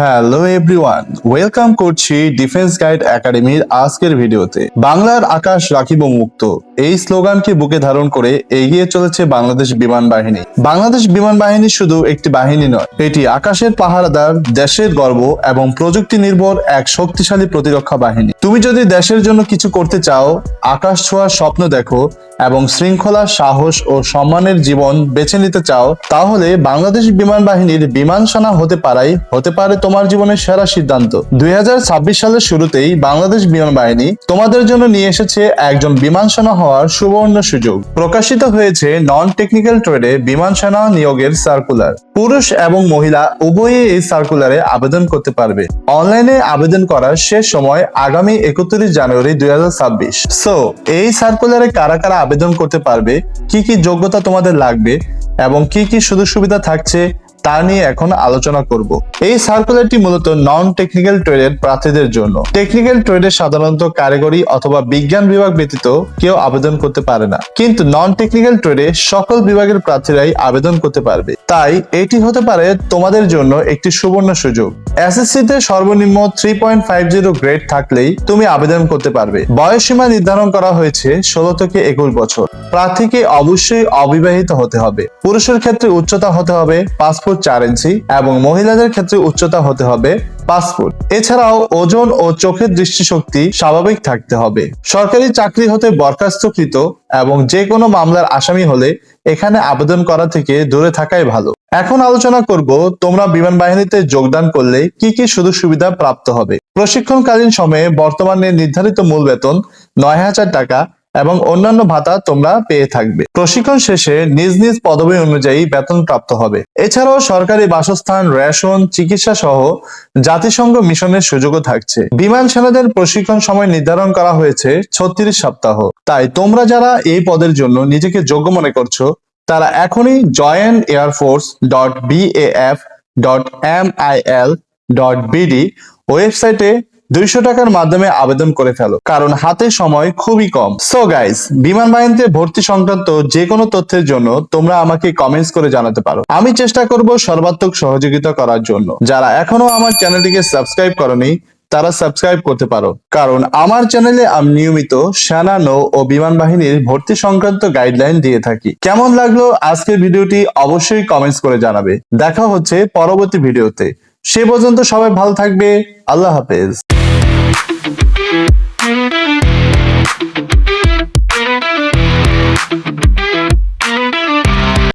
Hello everyone welcome করছি defence guide একাডেমির আজকের ভিডিওতে। বাংলার আকাশ রাখিব মুক্ত। এই স্লোগানকে বুকে ধারণ করে এগিয়ে চলেছে বাংলাদেশ বিমান বাহিনী? বাংলাদেশ বিমান বাহিনী শুধু একটি বাহিনী নয়, এটি আকাশের পাহারাদার, দেশের গর্ব এবং প্রযুক্তি নির্ভর এক শক্তিশালী প্রতিরক্ষা বাহিনী। তুমি যদি দেশের জন্য কিছু করতে চাও, আকাশ ছোঁয়ার স্বপ্ন দেখো এবং শৃঙ্খলা, সাহস ও সম্মানের জীবন বেছে নিতে চাও, তাহলে বাংলাদেশ বিমান বাহিনীর বিমান সেনা হতে পারাই, হতে পারে তোমার জীবনের সেরা সিদ্ধান্ত। দুই সালের শুরুতেই বাংলাদেশ বিমান বাহিনী তোমাদের জন্য নিয়ে এসেছে একজন বিমান সেনা হওয়ার সুবর্ণ সুযোগ। প্রকাশিত হয়েছে নন টেকনিক্যাল ট্রেডে বিমান সেনা নিয়োগের সার্কুলার পুরুষ এবং মহিলা উভয়ই এই সার্কুলারে আবেদন করতে পারবে। অনলাইনে আবেদন করার শেষ সময় আগামী একত্রিশ জানুয়ারি দুই সো এই সার্কুলারে কারা কারা আবেদন করতে পারবে? কি কি যোগ্যতা তোমাদের লাগবে? এবং কি কি সুযোগ সুবিধা থাকছে? তা নিয়ে এখন আলোচনা করব। এই সার্কুলারটি মূলত নন টেকনিক্যাল ট্রেডের প্রার্থীদের জন্য। টেকনিক্যাল ট্রেডে সাধারণত কারিগরি অথবা বিজ্ঞান বিভাগ ব্যতীত কেউ আবেদন করতে পারে না। কিন্তু নন টেকনিক্যাল ট্রেডে সকল বিভাগের প্রার্থীরাই আবেদন করতে পারবে। তাই এটি হতে পারে তোমাদের জন্য একটি সুবর্ণ সুযোগ। এসএসসি তে সর্বনিম্ন three point five zero grade থাকলেই তুমি আবেদন করতে পারবে। বয়সসীমা নির্ধারণ করা হয়েছে ষোলো থেকে একুশ বছর। প্রার্থীকে অবশ্যই অবিবাহিত হতে হবে। পুরুষের ক্ষেত্রে উচ্চতা হতে হবে পাসপোর্ট চার ইঞ্চি এবং মহিলাদের ক্ষেত্রে উচ্চতা হতে হবে পাসপোর্ট এছাড়াও ওজন ও চোখের দৃষ্টিশক্তি স্বাভাবিক থাকতে হবে। সরকারি চাকরি হতে বরখাস্তকৃত এবং যে কোনো মামলার আসামি হলে এখানে আবেদন করা থেকে দূরে থাকাই ভালো। এখন আলোচনা করব তোমরা বিমান বাহিনীতে যোগদান করলে কি কি সুযোগ সুবিধা প্রাপ্ত হবে। প্রশিক্ষণকালীন সময়ে বর্তমানে নির্ধারিত মূল বেতন নয় হাজার টাকা এবং অন্যান্য ভাতা তোমরা পেয়ে থাকবে। প্রশিক্ষণ শেষে নিজ নিজ পদবী অনুযায়ী বেতন প্রাপ্ত হবে। এছাড়াও সরকারি বাসস্থান, রেশন, চিকিৎসা সহ জাতিসংঘ মিশনের সুযোগও থাকছে। বিমান সেনাদের প্রশিক্ষণ সময় নির্ধারণ করা হয়েছে ছত্রিশ সপ্তাহ। তাই তোমরা যারা এই পদের জন্য নিজেকে যোগ্য মনে করছ, তারা এখনই join airforce dot BAF dot M I L dot BD ওয়েবসাইটে দুইশো টাকার মাধ্যমে আবেদন করে ফেলো, কারণ হাতে সময় খুবই কম। সো গাইস বিমান বাহিনীতে ভর্তি সংক্রান্ত যে কোনো তথ্যের জন্য তোমরা আমাকে কমেন্টস করে জানাতে পারো। আমি চেষ্টা করব সর্বাত্মক সহযোগিতা করার জন্য। যারা এখনও আমার চ্যানেলটিকে সাবস্ক্রাইব করনি, তারা সাবস্ক্রাইব করতে পারো। কারণ আমার চ্যানেলে আমি নিয়মিত সেনা, নৌ ও বিমান বাহিনীর ভর্তি সংক্রান্ত গাইডলাইন দিয়ে থাকি। কেমন লাগল আজকের ভিডিওটি অবশ্যই কমেন্টস করে জানাবে। দেখা হচ্ছে পরবর্তী ভিডিওতে। সে পর্যন্ত সবাই ভালো থাকবে। আল্লাহ হাফেজ। Thank you.